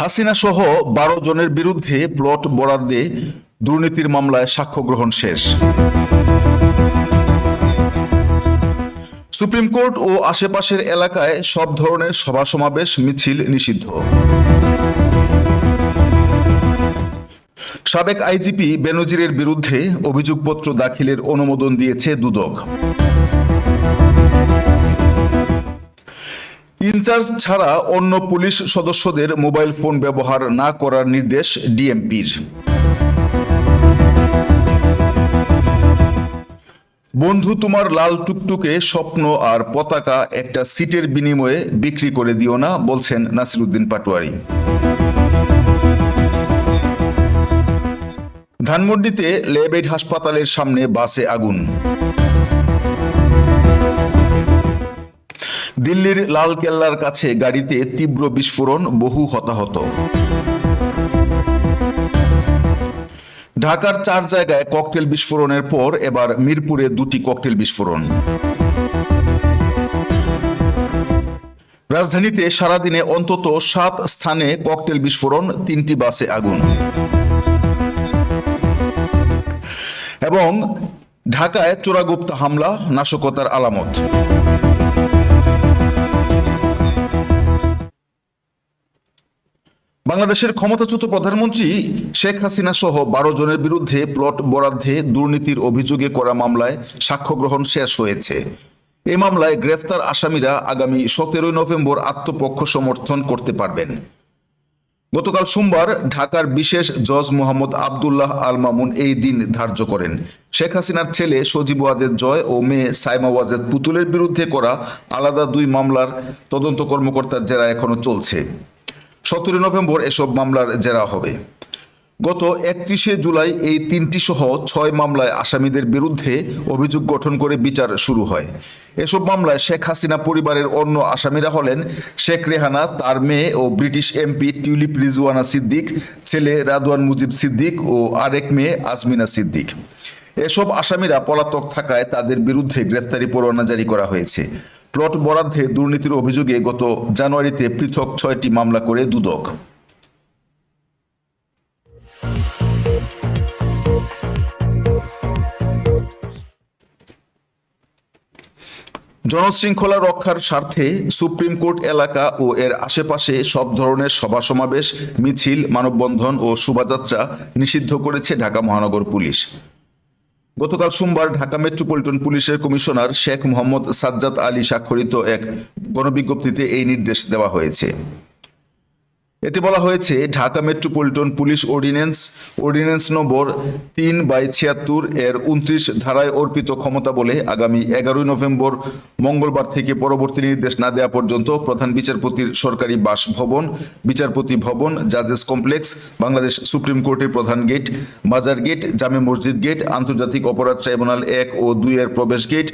হাসিনা সহ বারো জনের বিরুদ্ধে প্লট বরাদ্দে দুর্নীতির মামলায় সাক্ষ্য গ্রহণ শেষ। সুপ্রিম কোর্ট ও আশেপাশের এলাকায় সব ধরনের সভা সমাবেশ মিছিল নিষিদ্ধ। সাবেক আইজিপি বেনজিরের বিরুদ্ধে অভিযোগপত্র দাখিলের অনুমোদন দিয়েছে দুদক। ইনচার্জ ছাড়া অন্য পুলিশ সদস্যদের মোবাইল ফোন ব্যবহার না করার নির্দেশ ডিএমপির। বন্ধু, তোমার লাল টুকটুকে স্বপ্ন আর পতাকা একটা সিটের বিনিময়ে বিক্রি করে দিও না, বলছেন নাসিরুদ্দিন পাটোয়ারি। ধানমন্ডিতে লেবেড হাসপাতালের সামনে বাসে আগুন। দিল্লির লাল কেল্লার কাছে গাড়িতে তীব্র বিস্ফোরণ, বহু হতাহত। ঢাকার চার জায়গায় ককটেল বিস্ফোরণের পর এবার মিরপুরে দুটি ককটেল বিস্ফোরণ। রাজধানীতে সারাদিনে অন্তত সাত স্থানে ককটেল বিস্ফোরণ, তিনটি বাসে আগুন। এবং ঢাকায় চোরাগুপ্তা হামলা, নাশকতার আলামত। বাংলাদেশের ক্ষমতাচ্যুত প্রধানমন্ত্রী শেখ হাসিনা সহ বারো জনের বিরুদ্ধে প্লট বরাদ্দে দুর্নীতির অভিযোগে করা মামলায় সাক্ষ্য গ্রহণ শেষ হয়েছে। এই মামলায় গ্রেফতার আসামিরা আগামী সতেরোই নভেম্বর আত্মপক্ষ সমর্থন করতে পারবেন। গতকাল সোমবার ঢাকার বিশেষ জজ মোহাম্মদ আবদুল্লাহ আল মামুন এই দিন ধার্য করেন। শেখ হাসিনার ছেলে সজীব ওয়াজেদ জয় ও মেয়ে সাইমা ওয়াজেদ পুতুলের বিরুদ্ধে করা আলাদা দুই মামলার তদন্ত কর্মকর্তার জেরা এখনও চলছে। সতেরো নভেম্বর এসব মামলার জেরা হবে। গত একত্রিশে জুলাই এই তিনটি সহ ছয় মামলায় আসামিদের বিরুদ্ধে অভিযোগ গঠন করে বিচার শুরু হয়। এসব মামলায় শেখ হাসিনা পরিবারের অন্য আসামিরা হলেন শেখ রেহানা, তার মেয়ে ও British MP tulip Rizwana Siddiq, ছেলে রাদওয়ান মুজিব সিদ্দিক ও আরেক মেয়ে আজমিনা সিদ্দিক। এসব আসামিরা পলাতক থাকায় তাদের বিরুদ্ধে গ্রেফতারি পরোয়ানা জারি করা হয়েছে। প্লট বরাদ্দে দুর্নীতির অভিযোগে গত জানুয়ারিতে পৃথক ছয়টি মামলা করে দুদক। জনশৃঙ্খলা রক্ষার স্বার্থে সুপ্রিম কোর্ট এলাকা ও এর আশেপাশে সব ধরনের সভা সমাবেশ, মিছিল, মানববন্ধন ও শোভাযাত্রা নিষিদ্ধ করেছে ঢাকা মহানগর পুলিশ। গতকাল সোমবার ঢাকা মেট্রোপলিটন পুলিশের কমিশনার শেখ মোহাম্মদ সাজ্জাদ আলী স্বাক্ষরিত এক গণবিজ্ঞপ্তিতে এই নির্দেশ দেওয়া হয়েছে। এতে বলা হয়েছে, Dhaka metropolitan police ordinance ordinance number তিন বাই ছিয়াত্তর এর উনত্রিশ ধারায় অর্পিত ক্ষমতা বলে আগামী এগারোই নভেম্বর মঙ্গলবার থেকে পরবর্তী নির্দেশ না দেওয়া পর্যন্ত প্রধান বিচারপতির সরকারি বাসভবন, বিচারপতি ভবন, জাজেস কমপ্লেক্স, বাংলাদেশ সুপ্রিম কোর্টের প্রধান গেট, বাজার গেট, জামে মসজিদ গেট, আন্তর্জাতিক অপরাধ ট্রাইব্যুনাল এক ও দুই এর প্রবেশ গেট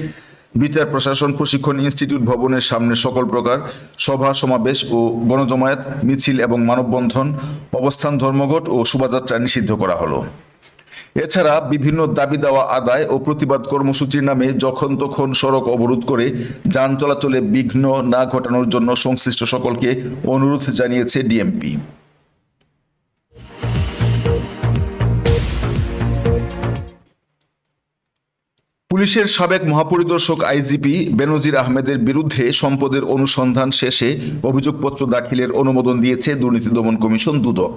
বিচার, প্রশাসন, প্রশিক্ষণ ইনস্টিটিউট ভবনের সামনে সকল প্রকার সভা, সমাবেশ ও গণজমায়েত, মিছিল এবং মানববন্ধন, অবস্থান, ধর্মঘট ও শোভাযাত্রা নিষিদ্ধ করা হলো। এছাড়া বিভিন্ন দাবি দেওয়া আদায় ও প্রতিবাদ কর্মসূচির নামে যখন তখন সড়ক অবরোধ করে যান চলাচলে বিঘ্ন না ঘটানোর জন্য সংশ্লিষ্ট সকলকে অনুরোধ জানিয়েছে ডিএমপি। পুলিশের সাবেক মহাপরিদর্শক আইজিপি বেনজির আহমেদের বিরুদ্ধে সম্পদের অনুসন্ধান শেষে অভিযোগপত্র দাখিলের অনুমোদন দিয়েছে দুর্নীতি দমন কমিশন দুদক।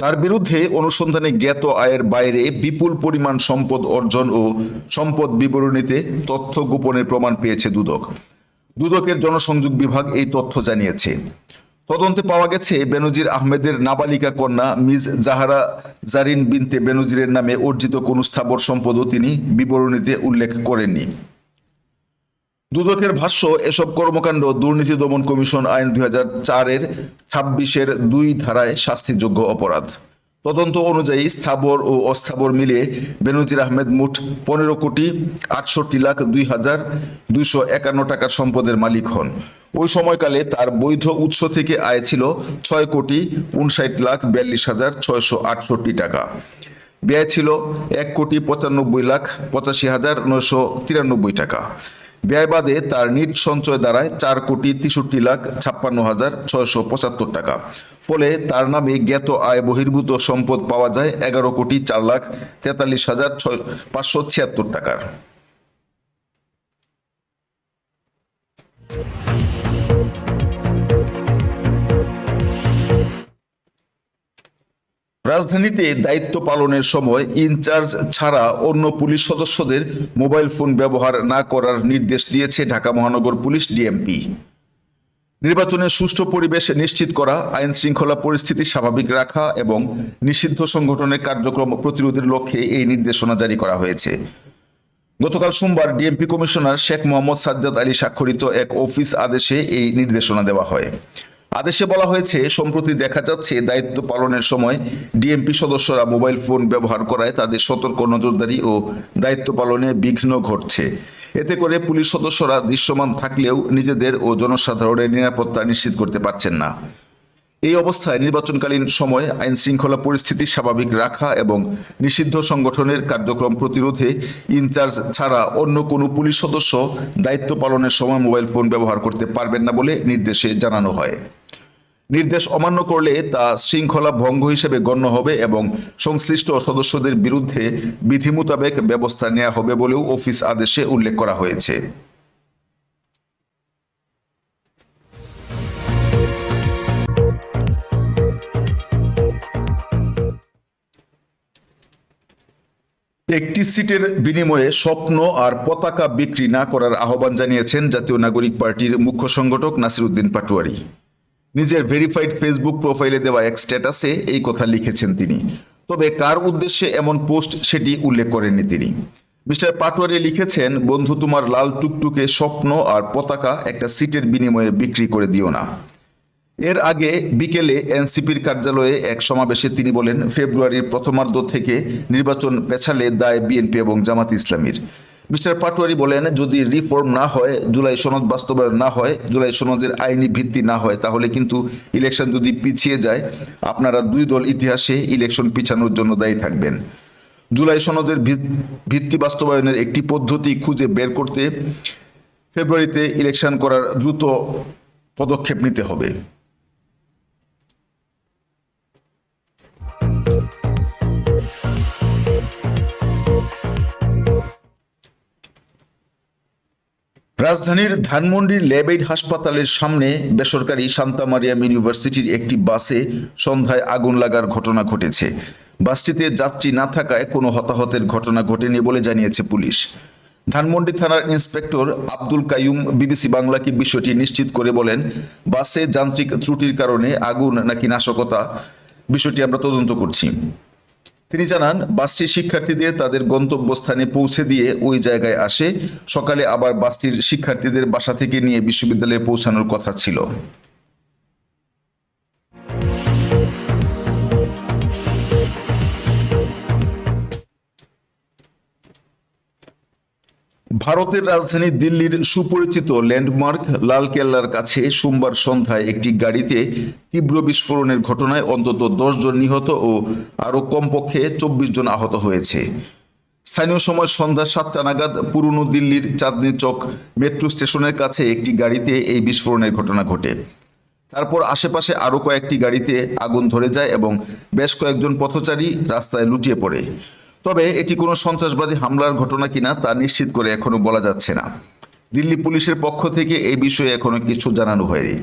তার বিরুদ্ধে অনুসন্ধানে জ্ঞাত আয়ের বাইরে বিপুল পরিমাণ সম্পদ অর্জন ও সম্পদ বিবরণীতে তথ্য গোপনের প্রমাণ পেয়েছে দুদক। দুদকের জনসংযোগ বিভাগ এই তথ্য জানিয়েছে। তদন্তে পাওয়া গেছে, বেনজির আহমেদের নাবালিকা কন্যা মিজ জাহারা জারিন বিনতে বেনজিরের নামে অর্জিত কোনো স্থাবর সম্পদও তিনি বিবরণীতে উল্লেখ করেননি। দুদকের ভাষ্য, এসব কর্মকাণ্ড দুর্নীতি দমন কমিশন আইন দুই হাজার চারের ছাব্বিশের দুই ধারায় শাস্তিযোগ্য অপরাধ। তদন্ত অনুযায়ী স্থাবর ও অস্থাবর মিলিয়ে বেনজির আহমেদ মোট পনেরো কোটি আটষট্টি লাখ দুই হাজার দুইশো একান্ন টাকার সম্পদের মালিক হন। ওই সময়কালে তার বৈধ উৎস থেকে আয় ছিল ছয় কোটি উনষাট লাখ বিয়াল্লিশ হাজার ছয়শো আটষট্টি টাকা। ব্যয় ছিল এক কোটি পঁচানব্বই লাখ পঁচাশি হাজার নয়শো তিরানব্বই টাকা। ব্যয় বাদে তার নিট সঞ্চয় দ্বারায় চার কোটি তেষট্টি লাখ ছাপ্পান্ন হাজার ছয়শো পঁচাত্তর টাকা। ফলে তার নামে জ্ঞাত আয় বহির্ভূত সম্পদ পাওয়া যায় এগারো কোটি চার লাখ তেতাল্লিশ হাজার ছয় পাঁচশো ছিয়াত্তর টাকার। রাজধানীতে দায়িত্ব পালনের সময় ইনচার্জ ছাড়া অন্য পুলিশ সদস্যদের মোবাইল ফোন ব্যবহার না করার নির্দেশ দিয়েছে ঢাকা মহানগর পুলিশ ডিএমপি। নির্বাচনের সুষ্ঠু পরিবেশ নিশ্চিত করা, আইন শৃঙ্খলা পরিস্থিতি স্বাভাবিক রাখা এবং নিষিদ্ধ সংগঠনের কার্যক্রম প্রতিরোধের লক্ষ্যে এই নির্দেশনা জারি করা হয়েছে। গতকাল সোমবার ডিএমপি কমিশনার শেখ মোহাম্মদ সাজ্জাদ আলী স্বাক্ষরিত এক অফিস আদেশে এই নির্দেশনা দেওয়া হয়। আদেশে বলা হয়েছে, সম্প্রতি দেখা যাচ্ছে দায়িত্ব পালনের সময় ডিএমপি সদস্যরা মোবাইল ফোন ব্যবহার করায় তাদের সতর্ক নজরদারি ও দায়িত্ব পালনে বিঘ্ন ঘটছে। এতে করে পুলিশ সদস্যরা দৃশ্যমান থাকলেও নিজেদের ও জনসাধারণের নিরাপত্তা নিশ্চিত করতে পারছেন না। এই অবস্থায় নির্বাচনকালীন সময় আইন শৃঙ্খলা পরিস্থিতি স্বাভাবিক রাখা এবং নিষিদ্ধ সংগঠনের কার্যক্রম প্রতিরোধে ইনচার্জ ছাড়া অন্য কোনো পুলিশ সদস্য দায়িত্ব পালনের সময় মোবাইল ফোন ব্যবহার করতে পারবেন না বলে নির্দেশে জানানো হয়। নির্দেশ অমান্য করলে তা শৃঙ্খলা ভঙ্গ হিসেবে গণ্য হবে এবং সংশ্লিষ্ট সদস্যদের বিরুদ্ধে বিধি মোতাবেক ব্যবস্থা নেওয়া হবে বলেও অফিস আদেশে উল্লেখ করা হয়েছে। একটি সিটের বিনিময়ে স্বপ্ন আর পতাকা বিক্রি না করার আহ্বান জানিয়েছেন জাতীয় নাগরিক পার্টির মুখ্য সংগঠক নাসিরুদ্দিন পাটোয়ারি। নিজের ভেরিফাইড ফেসবুক প্রোফাইলে দেওয়া এক স্ট্যাটাসে এই কথা লিখেছেন তিনি। তবে কার উদ্দেশ্যে এমন পোস্ট সেটি উল্লেখ করেননি তিনি। মিস্টার পাটোয়ারি লিখেছেন, বন্ধু, তোমার লাল টুকটুকে স্বপ্ন আর পতাকা একটা সিটের বিনিময়ে বিক্রি করে দিও না। এর আগে বিকেলে এনসিপির কার্যালয়ে এক সমাবেশে তিনি বলেন, ফেব্রুয়ারির প্রথমার্ধ থেকে নির্বাচন পেছালে দায় বিএনপি এবং জামাত ইসলামীর। মিস্টার পাটোয়ারি বলেন, যদি রিফর্ম না হয়, জুলাই সনদ বাস্তবায়ন না হয়, জুলাই সনদের আইনি ভিত্তি না হয়, তাহলে কিন্তু ইলেকশন যদি পিছিয়ে যায়, আপনারা দুই দল ইতিহাসে ইলেকশন পিছানোর জন্য দায়ী থাকবেন। জুলাই সনদের ভিত- ভিত্তি বাস্তবায়নের একটি পদ্ধতি খুঁজে বের করতে ফেব্রুয়ারিতে ইলেকশন করার দ্রুত পদক্ষেপ নিতে হবে। রাজধানীর ধানমন্ডির ল্যাবেইড হাসপাতালের সামনে বেসরকারি সান্তা মারিয়াম ইউনিভার্সিটির একটি বাসে সন্ধ্যায় আগুন লাগার ঘটনা ঘটেছে। বাসটিতে যাত্রী না থাকায় কোনো হতাহতের ঘটনা ঘটেনি বলে জানিয়েছে পুলিশ। ধানমন্ডি থানার ইন্সপেক্টর আব্দুল কাইয়ুম বিবিসি বাংলাকে বিষয়টি নিশ্চিত করে বলেন, বাসে যান্ত্রিক ত্রুটির কারণে আগুন নাকি নাশকতা, বিষয়টি আমরা তদন্ত করছি। তিনি জানান, বাসটি শিক্ষার্থীদের তাদের গন্তব্যস্থানে পৌঁছে দিয়ে ওই জায়গায় আসে। সকালে আবার বাসটির শিক্ষার্থীদের বাসা থেকে নিয়ে বিশ্ববিদ্যালয়ে পৌঁছানোর কথা ছিল। ভারতের রাজধানী দিল্লির সুপরিচিত ল্যান্ডমার্ক লালকেল্লার কাছে সোমবার সন্ধ্যায় একটি গাড়িতে তীব্র বিস্ফোরণের ঘটনায় অন্তত দশ জন নিহত ও আরও কমপক্ষে চব্বিশ জন আহত হয়েছে। স্থানীয় সময় সন্ধ্যা সাতটা নাগাদ পুরনো দিল্লির চাঁদনি চক মেট্রো স্টেশনের কাছে একটি গাড়িতে এই বিস্ফোরণের ঘটনা ঘটে। তারপর আশেপাশে আরও কয়েকটি গাড়িতে আগুন ধরে যায় এবং বেশ কয়েকজন পথচারী রাস্তায় লুটিয়ে পড়ে। তবে এটি কোনো সন্ত্রাসবাদী হামলার ঘটনা কিনা তা নিশ্চিত করে এখনও বলা যাচ্ছে না। দিল্লি পুলিশের পক্ষ থেকে এই বিষয়ে এখনও কিছু জানানো হয়নি।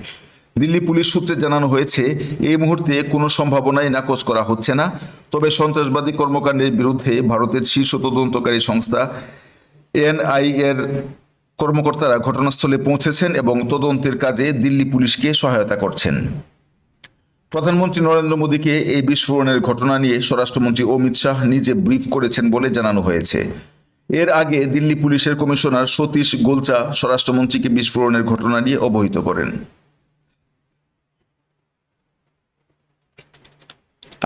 দিল্লি পুলিশ সূত্রে জানানো হয়েছে এই মুহূর্তে কোনো সম্ভাবনাই নাকচ করা হচ্ছে না। তবে সন্ত্রাসবাদী কর্মকাণ্ডের বিরুদ্ধে ভারতের শীর্ষ তদন্তকারী সংস্থা এনআই এর কর্মকর্তারা ঘটনাস্থলে পৌঁছেছেন এবং তদন্তের কাজে দিল্লি পুলিশকে সহায়তা করছেন। প্রধানমন্ত্রী নরেন্দ্র মোদীকে এই বিস্ফোরণের ঘটনা নিয়ে স্বরাষ্ট্রমন্ত্রী অমিত শাহ নিজে ব্রিফ করেছেন বলে জানানো হয়েছে। এর আগে দিল্লি পুলিশের কমিশনার সতীশ গোলচা স্বরাষ্ট্রমন্ত্রীকে বিস্ফোরণের ঘটনা নিয়ে অবহিত করেন।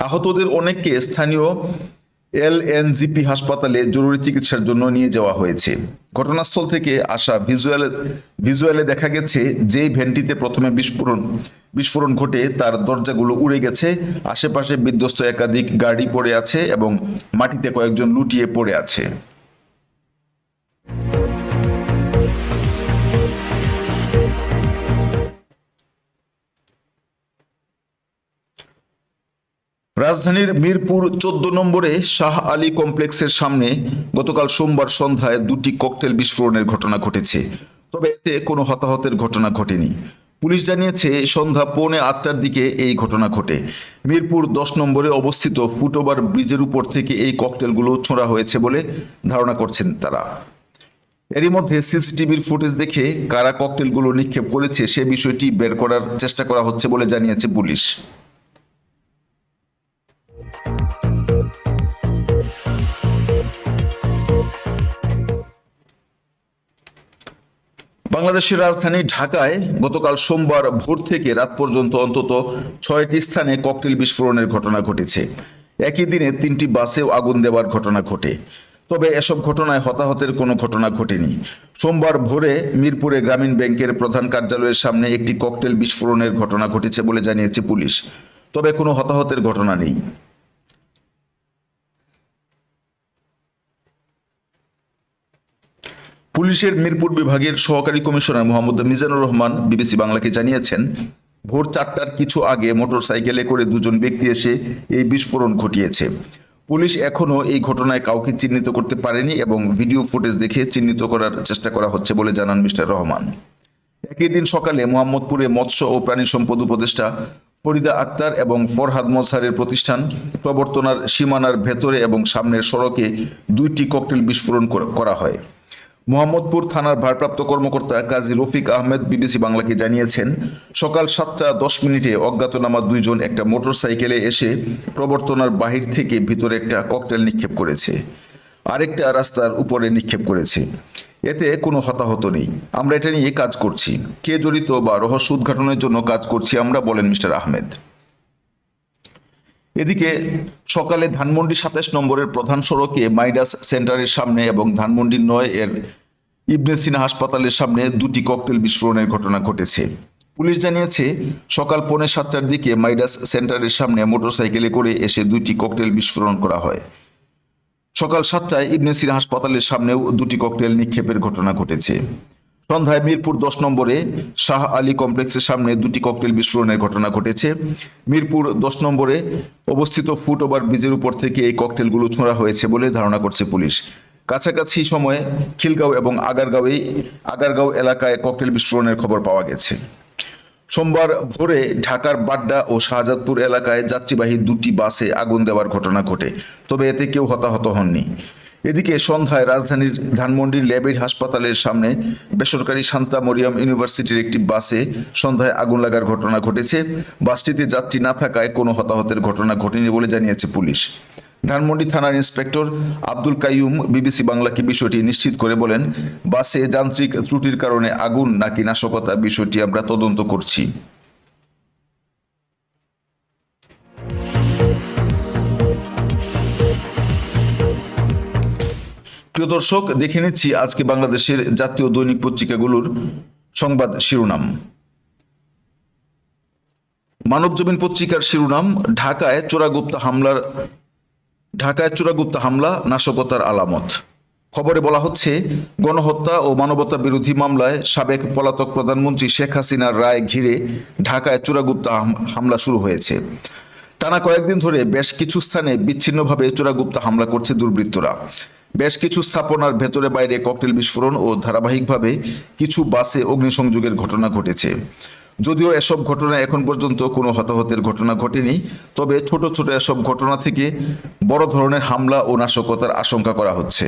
আহতদের অনেককে স্থানীয় এলএনজিপি হাসপাতালে জরুরি চিকিৎসার জন্য নিয়ে যাওয়া হয়েছে। ঘটনাস্থল থেকে আসা ভিজুয়াল ভিজুয়ালে দেখা গেছে যে ভ্যানটিতে প্রথমে বিস্ফোরণ বিস্ফোরণ ঘটে, তার দরজাগুলো উড়ে গেছে, আশেপাশে বিধ্বস্ত একাধিক গাড়ি পড়ে আছে এবং মাটিতে কয়েকজন লুটিয়ে পড়ে আছে। রাজধানীর মিরপুর চোদ্দ নম্বরে শাহ আলী কমপ্লেক্সের সামনে গতকাল সোমবার সন্ধ্যায় দুটি ককটেল বিস্ফোরণের ঘটনা ঘটেছে। তবে এতে কোনো হতাহতের ঘটনা ঘটেনি। পুলিশ জানিয়েছে, সন্ধ্যা পৌনে আটটার দিকে এই ঘটনা ঘটে। মিরপুর দশ নম্বরে অবস্থিত ফুটওভার ব্রিজের উপর থেকে এই ককটেলগুলো ছোঁড়া হয়েছে বলে ধারণা করছেন তারা। এরই মধ্যে সিসিটিভির ফুটেজ দেখে কারা ককটেলগুলো নিক্ষেপ করেছে সে বিষয়টি বের করার চেষ্টা করা হচ্ছে বলে জানিয়েছে পুলিশ। বাংলাদেশের রাজধানী ঢাকায় গতকাল সোমবার ভোর থেকে রাত পর্যন্ত অন্তত ছয়টি স্থানে ককটেল বিস্ফোরণের ঘটনা ঘটেছে। একই দিনে তিনটি বাসেও আগুন দেওয়ার ঘটনা ঘটে। তবে এসব ঘটনায় হতাহতের কোনো ঘটনা ঘটেনি। সোমবার ভোরে মিরপুরে গ্রামীণ ব্যাংকের প্রধান কার্যালয়ের সামনে একটি ককটেল বিস্ফোরণের ঘটনা ঘটেছে বলে জানিয়েছে পুলিশ। তবে কোনো হতাহতের ঘটনা নেই। পুলিশের মিরপুর বিভাগের সহকারী কমিশনার মোহাম্মদ মিজানুর রহমান বিবিসি বাংলাকে জানিয়েছেন, ভোর চারটার কিছু আগে মোটরসাইকেলে করে দুজন ব্যক্তি এসে এই বিস্ফোরণ ঘটিয়েছে। পুলিশ এখনও এই ঘটনায় কাউকে চিহ্নিত করতে পারেনি এবং ভিডিও ফুটেজ দেখে চিহ্নিত করার চেষ্টা করা হচ্ছে বলে জানান মিস্টার রহমান। একই দিন সকালে মোহাম্মদপুরে মৎস্য ও প্রাণী সম্পদ উপদেষ্টা ফরিদা আক্তার এবং ফরহাদ মজহারের প্রতিষ্ঠান প্রবর্তনার সীমানার ভেতরে এবং সামনের সড়কে দুইটি ককটেল বিস্ফোরণ করা হয়। মোহাম্মদপুর থানার ভারপ্রাপ্ত কর্মকর্তা কাজী রফিক আহমেদ বিবিসি বাংলাকে জানিয়েছেন, সকাল সাতটা দশ মিনিটে অজ্ঞাতনামা দুইজন একটা মোটরসাইকেলে এসে প্রবর্তনার বাহির থেকে ভিতরে একটা ককটেল নিক্ষেপ করেছে। আরেকটা রাস্তার উপরে নিক্ষেপ করেছে। এতে কোনো হতাহত নেই। আমরা এটা নিয়ে কাজ করছি। কে জড়িত বা রহস্য উদ্ঘাটনের জন্য কাজ করছি আমরা বলেন মিস্টার আহমেদ। এদিকে সকালে ধানমন্ডি সাতাশ নম্বরের প্রধান সড়কে মাইডাস সেন্টারের সামনে এবং ধানমন্ডি নয় এর ইবনে সিনা হাসপাতালের সামনে দুটি ককটেল বিস্ফোরণের ঘটনা ঘটেছে। পুলিশ জানিয়েছে, সকাল পৌনে সাতটার দিকে মাইডাস সেন্টারের সামনে মোটরসাইকেলে করে এসে দুটি ককটেল বিস্ফোরণ করা হয়। সকাল সাতটায় ইবনে সিনা হাসপাতালের সামনেও দুটি ককটেল নিক্ষেপের ঘটনা ঘটেছে। সন্ধ্যায় মিরপুর দশ নম্বরে শাহ আলী কমপ্লেক্সের সামনে দুটি ককটেল বিস্ফোরণের ঘটনা ঘটেছে। মিরপুর দশ নম্বরে অবস্থিত ফুটওভার ব্রিজের উপর থেকে এই ককটেলগুলো ছোঁড়া হয়েছে বলে ধারণা করছে পুলিশ। কাছাকাছি সময়ে খিলগাঁও এবং আগারগাঁওয়ে, আগারগাঁও এলাকায় ককটেল বিস্ফোরণের খবর পাওয়া গেছে। সোমবার ভোরে ঢাকার বাড্ডা ও শাহজাদপুর এলাকায় যাত্রীবাহী দুটি বাসে আগুন দেওয়ার ঘটনা ঘটে, তবে এতে কেউ হতাহত হননি। এদিকে সন্ধ্যায় রাজধানীর ধানমন্ডির ল্যাবের হাসপাতালের সামনে বেসরকারি শান্তা মরিয়াম ইউনিভার্সিটির একটি বাসে সন্ধ্যায় আগুন লাগার ঘটনা ঘটেছে। বাসটিতে যাত্রী না থাকায় কোনো হতাহতের ঘটনা ঘটেনি বলে জানিয়েছে পুলিশ। ধানমন্ডি থানার ইন্সপেক্টর আব্দুল কাইয়ুম বিবিসি বাংলাকে বিষয়টি নিশ্চিত করে বলেন, বাসে যান্ত্রিক ত্রুটির কারণে আগুন নাকি নাশকতা বিষয়টি আমরা তদন্ত করছি। প্রিয় দর্শক, দেখে নিচ্ছি আজকে বাংলাদেশের জাতীয় দৈনিক পত্রিকাগুলোর সংবাদ শিরোনাম। মানবজমিন পত্রিকার শিরোনাম, ঢাকায় চোরাগুপ্তা হামলার, ঢাকায় চোরাগুপ্তা হামলা, নাশকতার আলামত। খবরে বলা হচ্ছে, গণহত্যা ও মানবতা বিরোধী মামলায় সাবেক পলাতক প্রধানমন্ত্রী শেখ হাসিনার রায় ঘিরে ঢাকায় চোরাগুপ্তা হামলা শুরু হয়েছে। টানা কয়েকদিন ধরে বেশ কিছু স্থানে বিচ্ছিন্নভাবে চোরাগুপ্তা হামলা করছে দুর্বৃত্তরা। বেশ কিছু স্থাপনার ভেতরে বাইরে ককটেল বিস্ফোরণ ও ধারাবাহিকভাবে কিছু বাসে অগ্নিসংযোগের ঘটনা ঘটেছে। যদিও এসব ঘটনা এখন পর্যন্ত কোনো হতাহতের ঘটনা ঘটেনি, তবে ছোট ছোট এসব ঘটনা থেকে বড় ধরনের হামলা ও নাশকতার আশঙ্কা করা হচ্ছে।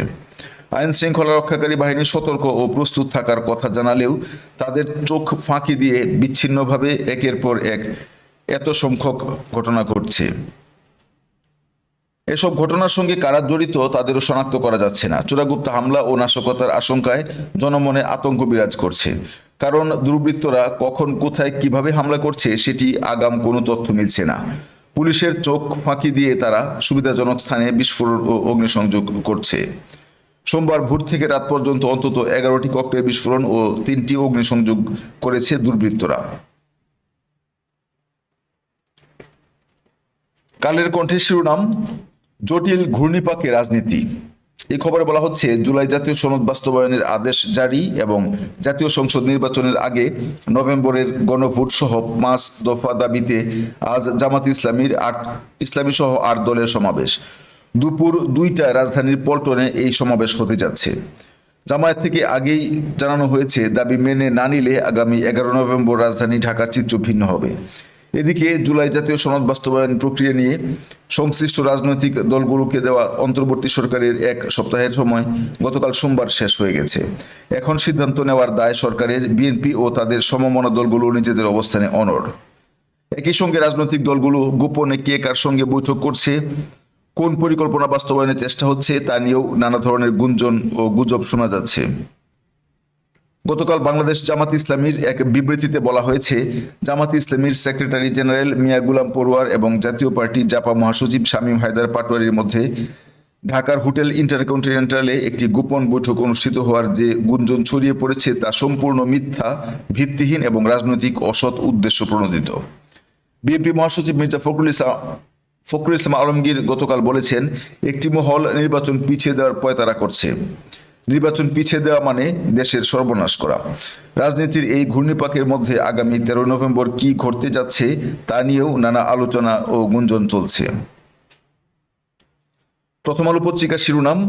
আইন শৃঙ্খলা রক্ষাকারী বাহিনী সতর্ক ও প্রস্তুত থাকার কথা জানালেও তাদের চোখ ফাঁকি দিয়ে বিচ্ছিন্নভাবে একের পর এক এত সংখ্যক ঘটনা ঘটছে। এসব ঘটনার সঙ্গে কারা জড়িত তাদেরও শনাক্ত করা যাচ্ছে না। চোরাগুপ্ত হামলা ও নাশকতার আশঙ্কায় জনমনে আতঙ্ক বিরাজ করছে। কারণ দুর্বৃত্তরা কখন, কোথায়, কীভাবে হামলা করছে সেটি আগাম কোনো তথ্য মিলছে না। পুলিশের চোখ ফাঁকি দিয়ে তারা সুবিধাজনক স্থানে বিস্ফোরণ ও অগ্নিসংযোগ করছে। সোমবার ভোর থেকে রাত পর্যন্ত অন্তত এগারোটি ককটেল বিস্ফোরণ ও তিনটি অগ্নিসংযোগ করেছে দুর্বৃত্তরা। কালের কণ্ঠে শিরোনাম জটিল ঘূর্ণিপাকে রাজনীতি। এই খবরে বলা হচ্ছে, জুলাই জাতীয় সনদ বাস্তবায়নের আদেশ জারি এবং জাতীয় সংসদ নির্বাচনের আগে নভেম্বরের গণভোট সহ পাঁচ দফা দাবিতে আজ জামাত ইসলামীর আট, ইসলামী সহ আট দলের সমাবেশ। দুপুর দুইটায় রাজধানীর পল্টনে এই সমাবেশ হতে যাচ্ছে। জামায়াত থেকে আগেই জানানো হয়েছে, দাবি মেনে না নিলে আগামী এগারো নভেম্বর রাজধানী ঢাকার চিত্র ভিন্ন হবে। এদিকে জুলাই জাতীয় সনদ বাস্তবায়ন প্রক্রিয়া নিয়ে সংশ্লিষ্ট রাজনৈতিক দলগুলোকে দেওয়া অন্তর্বর্তী সরকারের এক সপ্তাহের সময় গতকাল সোমবার শেষ হয়ে গেছে। এখন সিদ্ধান্ত নেওয়ার দায় সরকারের, বিএনপি ও তাদের সমমনা দলগুলো নিজেদের অবস্থানে অনড়। একই সঙ্গে রাজনৈতিক দলগুলো গোপনে কে কার সঙ্গে বৈঠক করছে, কোন পরিকল্পনা বাস্তবায়নের চেষ্টা হচ্ছে তা নিয়েও নানা ধরনের গুঞ্জন ও গুজব শোনা যাচ্ছে। গতকাল বাংলাদেশ জামাত ইসলামীর এক বিবৃতিতে বলা হয়েছে, জামাত ইসলামীর সেক্রেটারি জেনারেল মিয়া গুলাম পড়ুয়ার এবং জাতীয় পার্টি জাপা মহাসচিব শামীম হায়দার পাটোয়ারির মধ্যে ঢাকার হোটেল ইন্টারকন্টিনেন্টালে একটি গোপন বৈঠক অনুষ্ঠিত হওয়ার যে গুঞ্জন ছড়িয়ে পড়েছে তা সম্পূর্ণ মিথ্যা, ভিত্তিহীন এবং রাজনৈতিক অসৎ উদ্দেশ্য প্রণোদিত। বিএনপি মহাসচিব মির্জা ফখরুল ইসলাম ফখরুল ইসলাম আলমগীর গতকাল বলেছেন, একটি মহল নির্বাচন পিছিয়ে দেওয়ার পয়তারা করছে। নির্বাচন পিছিয়ে দেওয়া মানে দেশের সর্বনাশ করা। রাজনীতির এই ঘূর্ণিপাকের মধ্যে আগামী তেরো নভেম্বর কি ঘটতে যাচ্ছে তা নিয়েও নানা আলোচনা ও গুঞ্জন চলছে। প্রথম আলো পত্রিকার শিরোনাম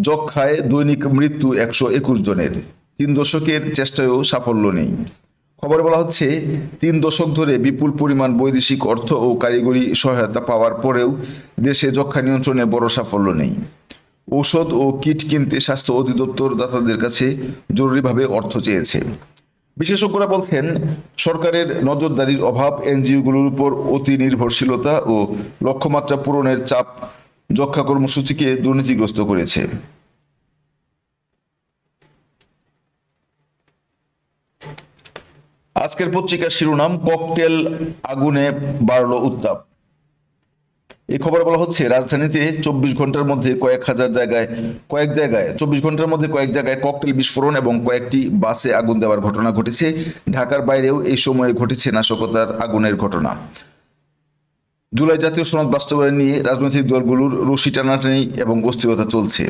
যক্ষায় দৈনিক মৃত্যু একশো একুশ জনের। তিন দশকের চেষ্টায়ও সাফল্য নেই। খবরে বলা হচ্ছে, তিন দশক ধরে বিপুল পরিমাণ বৈদেশিক অর্থ ও কারিগরি সহায়তা পাওয়ার পরেও দেশে যক্ষা নিয়ন্ত্রণে বড় সাফল্য নেই। ঔষধ ও কিট কিনতে স্বাস্থ্য অধিদপ্তর দাতাদের কাছে জরুরিভাবে অর্থ চেয়েছে। বিশেষজ্ঞরা বলছেন, সরকারের নজরদারির অভাব এনজিওগুলোর উপর অতি নির্ভরশীলতা ও লক্ষ্যমাত্রা পূরণের চাপ যক্ষা কর্মসূচিকে দুর্নীতিগ্রস্ত করেছে। আজকের পত্রিকার শিরোনাম, ককটেল আগুনে বাড়ল উত্তাপ। এই খবর বলা হচ্ছে, রাজধানীতে চব্বিশ ঘণ্টার মধ্যে কয়েক হাজার জায়গায়, কয়েক জায়গায়, চব্বিশ ঘণ্টার মধ্যে কয়েক জায়গায় ককটেল বিস্ফোরণ এবং কয়েকটি বাসে আগুন দেওয়ার ঘটনা ঘটেছে। ঢাকার বাইরেও এই সময়ে ঘটেছে নাশকতার আগুনের ঘটনা। জুলাই জাতীয় সনদ বাস্তবায়ন নিয়ে রাজনৈতিক দলগুলোর রশি টানাটানি এবং অস্থিরতা চলছে।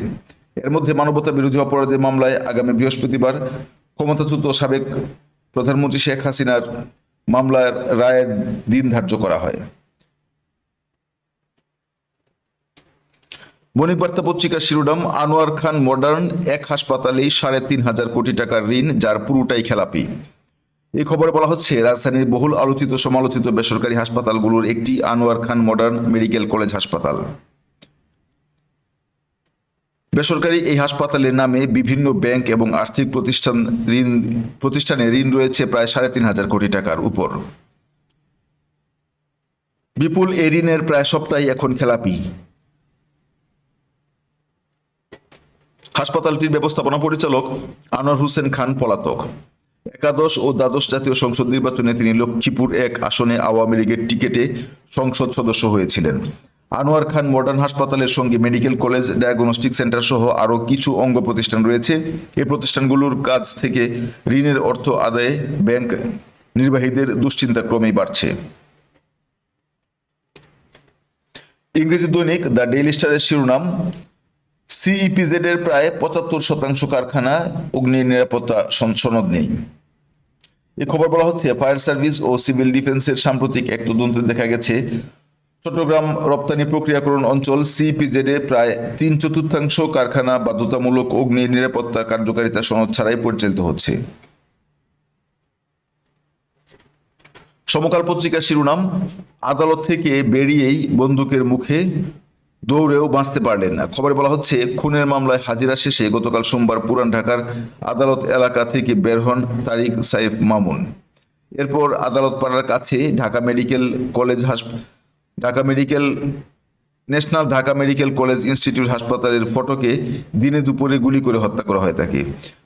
এর মধ্যে মানবতা বিরোধী অপরাধের মামলায় আগামী বৃহস্পতিবার ক্ষমতাচ্যুত সাবেক প্রধানমন্ত্রী শেখ হাসিনার মামলার রায়ের দিন ধার্য করা হয়। বণিক বার্তা পত্রিকার শিরোনাম, আনোয়ার খান মডার্ন, এক হাসপাতালেই সাড়ে তিন হাজার কোটি টাকার ঋণ, যার পুরোটাই খেলাপি। এই খবরে বলা হচ্ছে, রাজধানীর বহুল আলোচিত, সমালোচিত বেসরকারি হাসপাতালগুলোর একটি Anwar Khan modern medical college হাসপাতাল। বেসরকারি এই হাসপাতালের নামে বিভিন্ন ব্যাংক এবং আর্থিক প্রতিষ্ঠান ঋণ, প্রতিষ্ঠানে ঋণ রয়েছে প্রায় সাড়ে তিন হাজার কোটি টাকার উপর। বিপুল এই ঋণের প্রায় সবটাই এখন খেলাপি। হাসপাতালটির ব্যবস্থাপনা পরিচালক আনোয়ার হোসেন খান পলাতক। একাদশ ও দ্বাদশ জাতীয় সংসদ নির্বাচনে তিনি লক্ষ্মীপুর এক আসনে আওয়ামী লীগের টিকেটে সংসদ সদস্য হয়েছিলেন। আনোয়ার খান মডার্ন হাসপাতালের সঙ্গে মেডিকেল কলেজ, ডায়াগনস্টিক সেন্টার সহ আরও কিছু অঙ্গ প্রতিষ্ঠান রয়েছে। এই প্রতিষ্ঠানগুলোর কাছ থেকে ঋণের অর্থ আদায়ে ব্যাংক নির্বাহীদের দুশ্চিন্তা ক্রমেই বাড়ছে। ইংরেজি দৈনিক দ্য ডেইলি স্টারের শিরোনাম সিইপিজেড এর প্রায় পঁচাত্তর শতাংশ কারখানা অগ্নি নিরাপত্তা সন- সনদ নেই। এ খবর বলা হচ্ছে, ফায়ার সার্ভিস ও সিভিল ডিফেন্সের সাম্প্রতিক এক তদন্তে দেখা গেছে। চট্টগ্রাম রপ্তানি প্রক্রিয়াকরণ অঞ্চল সিপিজেড এ প্রায় তিন চতুর্থাংশ কারখানা বাধ্যতামূলক অগ্নি নিরাপত্তা কার্যকারিতা সনদ ছাড়াই পরিচালিত হচ্ছে। সমকাল পত্রিকার শিরোনাম, আদালত থেকে বেরিয়েই বন্দুকের মুখে দৌড়েও বাঁচতে পারলেন না। খবরে বলা হচ্ছে, খুনের মামলায় হাজিরা শেষে গতকাল সোমবার পুরান ঢাকার আদালত এলাকা থেকে বের হন তারিক সাইফ মামুন। এরপর আদালত পাড়ার কাছে ঢাকা মেডিকেল কলেজ হাসপাতাল Dhaka medical, national Dhaka medical college institute হাসপাতালের ফটকে দিনে দুপুরে গুলি করে হত্যা করা হয় তাকে।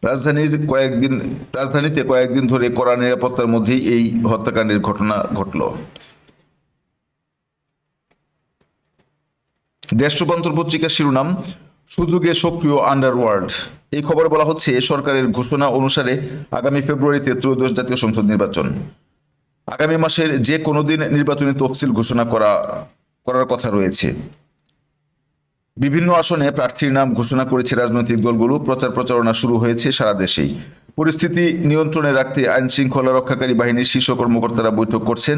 রাজধানীর কয়েকদিন, রাজধানীতে কয়েকদিন ধরে কড়া নিরাপত্তার মধ্যেই এই হত্যাকাণ্ডের ঘটনা ঘটল। দেশ রূপান্তর পত্রিকার শিরোনাম, সুযোগে সক্রিয় আন্ডারওয়ার্ল্ড এই খবরে বলা হচ্ছে সরকারের ঘোষণা অনুসারে আগামী ফেব্রুয়ারিতে ত্রয়োদশ জাতীয় সংসদ নির্বাচন। আগামী মাসের যে কোনো দিন নির্বাচনী তফসিল ঘোষণা করা, করার কথা রয়েছে। বিভিন্ন আসনে প্রার্থীর নাম ঘোষণা করেছে রাজনৈতিক দলগুলো। প্রচার প্রচারণা শুরু হয়েছে সারা দেশেই। পরিস্থিতি নিয়ন্ত্রণে রাখতে আইন শৃঙ্খলা রক্ষাকারী বাহিনীর শীর্ষ কর্মকর্তারা বৈঠক করছেন।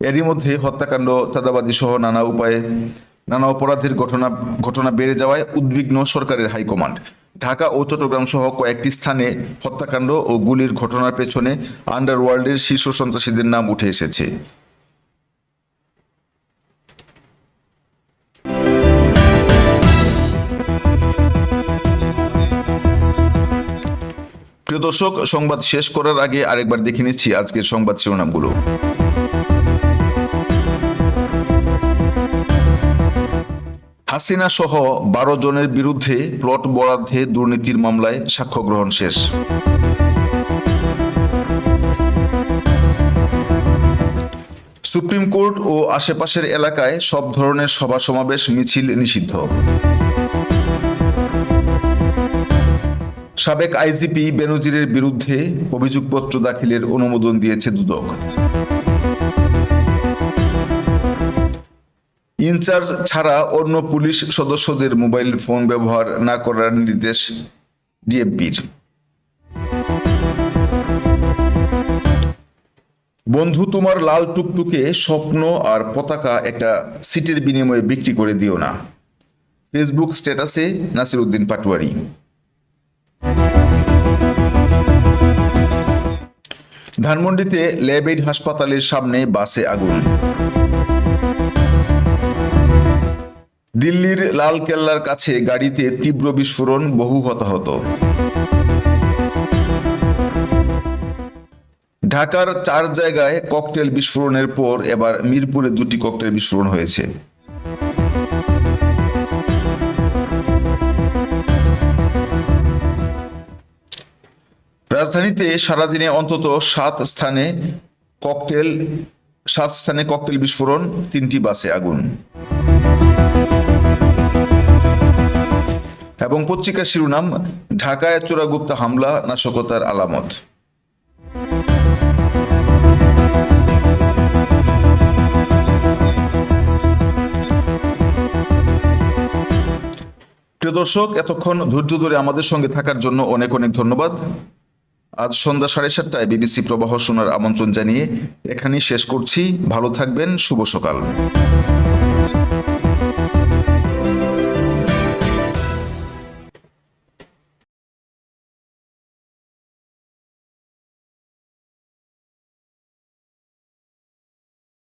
এরই মধ্যে হত্যাকাণ্ড, চাঁদাবাজি সহ নানা উপায়ে নানা অপরাধের ঘটনা ঘটনা বেড়ে যাওয়ায় উদ্বিগ্ন সরকারের হাইকমান্ড। ঢাকা ও চট্টগ্রাম সহ কয়েকটি স্থানে হত্যাকাণ্ড ও গুলির ঘটনার পেছনে আন্ডারওয়ার্ল্ডের শীর্ষ সন্ত্রাসীদের নাম উঠে এসেছে। প্রিয় দর্শক, সংবাদ শেষ করার আগে আরেকবার দেখে নিচ্ছি আজকের সংবাদ শিরোনামগুলো। হাসিনা সহ বারো জনের বিরুদ্ধে প্লট বরাদ্দে দুর্নীতির মামলায় সাক্ষ্য গ্রহণ শেষ। সুপ্রিম কোর্ট ও আশেপাশের এলাকায় সব ধরনের সভা সমাবেশ মিছিল নিষিদ্ধ। সাবেক আইজিপি বেনজিরের বিরুদ্ধে অভিযোগপত্র দাখিলের অনুমোদন দিয়েছে দুদক। ইনচার্জ ছাড়া অন্য পুলিশ সদস্যদের মোবাইল ফোন ব্যবহার না করার নির্দেশ ডিএমপির বন্ধু, তোমার লাল টুকটুকে স্বপ্ন আর পতাকা একটা সিটের বিনিময়ে বিক্রি করে দিও না। ফেসবুক স্ট্যাটাসে নাসির উদ্দিন পাটোয়ারি। ধানমন্ডিতে ল্যাবেড হাসপাতালের সামনে বাসে আগুন। দিল্লির লাল কেল্লার কাছে গাড়িতে তীব্র বিস্ফোরণ, বহু হতাহত। ঢাকার চার জায়গায় ককটেল বিস্ফোরণের পর এবার মিরপুরে দুটি ককটেল বিস্ফোরণ হয়েছে। রাজধানীতে সারাদিনে অন্তত সাত স্থানে ককটেল, সাত স্থানে ককটেল বিস্ফোরণ, তিনটি বাসে আগুন। এবং পত্রিকার শিরোনাম, ঢাকায় চোরাগুপ্তা হামলা, নাশকতার আলামত। প্রিয় দর্শক, এতক্ষণ ধৈর্য ধরে আমাদের সঙ্গে থাকার জন্য অনেক অনেক ধন্যবাদ। আজ সন্ধ্যা সাড়ে সাতটায় বিবিসি প্রবাহ শোনার আমন্ত্রণ জানিয়ে এখানেই শেষ করছি। ভালো থাকবেন, শুভ সকাল।